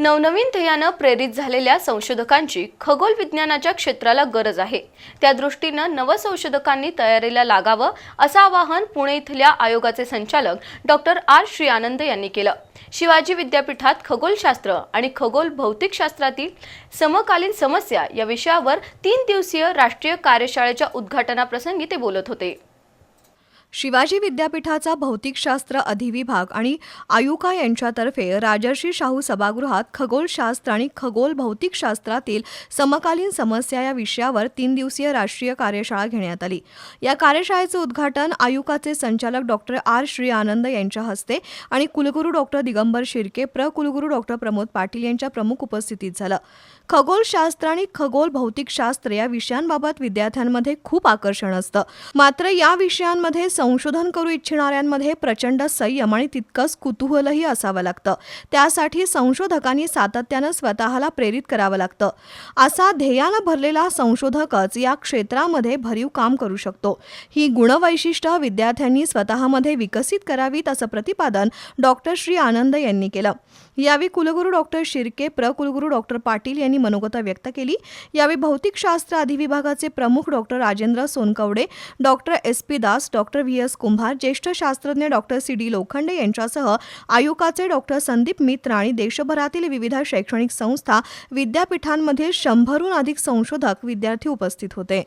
नवनवीन ध्येयानं प्रेरित झालेल्या संशोधकांची खगोल विज्ञानाच्या क्षेत्राला गरज आहे. त्या दृष्टीनं नवसंशोधकांनी तयारीला लागावं असं आवाहन पुणे इथल्या आयोगाचे संचालक डॉक्टर आर श्री आनंद यांनी केलं. शिवाजी विद्यापीठात खगोलशास्त्र आणि खगोल भौतिकशास्त्रातील समकालीन समस्या या विषयावर तीन दिवसीय राष्ट्रीय कार्यशाळेच्या उद्घाटनाप्रसंगी ते बोलत होते. शिवाजी विद्यापीठाचा भौतिकशास्त्र अधिविभाग आणि आयुका यांच्यातर्फे राजर्षी शाहू सभागृहात खगोलशास्त्र आणि खगोल भौतिकशास्त्रातील समकालीन समस्या या विषयावर तीन दिवसीय राष्ट्रीय कार्यशाळा घेण्यात आली. या कार्यशाळेचं उद्घाटन आयुकाचे संचालक डॉक्टर आर. श्री. आनंद यांच्या हस्ते आणि कुलगुरू डॉक्टर दिगंबर शिर्के प्र. कुलगुरू डॉक्टर प्रमोद पाटील यांच्या प्रमुख उपस्थितीत झालं. खगोलशास्त्र आणि खगोल भौतिकशास्त्र या विषयांबाबत विद्यार्थ्यांमध्ये खूप आकर्षण असतं. मात्र या विषयांमध्ये संशोधन करू इच्छिणाऱ्यांमध्ये प्रचंड संयम आणि तितकंच कुतूहलही असावं लागतं. त्यासाठी संशोधकांनी सातत्यानं स्वतःला प्रेरित करावं लागतं. असा ध्येयानं भरलेला संशोधकच या क्षेत्रामध्ये भरीव काम करू शकतो. ही गुणवैशिष्ट्य विद्यार्थ्यांनी स्वतःमध्ये विकसित करावीत असं प्रतिपादन डॉक्टर श्री आनंद यांनी केलं. यावेळी कुलगुरू डॉक्टर शिर्के प्र कुलगुरू डॉक्टर पाटील यांनी मनोगता व्यक्त केली. यावेळी भौतिकशास्त्र अधिविभागाचे प्रमुख doctor Rajendra Sonkawade doctor S P Das doctor V S Kumbhar ज्येष्ठ शास्त्रज्ञ डॉक्टर सी डी लोखंडे यांच्यासह आयुकाचे डॉक्टर संदीप मित्र आणि देशभरातील विविध शैक्षणिक संस्था विद्यापीठांमधील शंभरहून अधिक संशोधक विद्यार्थी उपस्थित होते.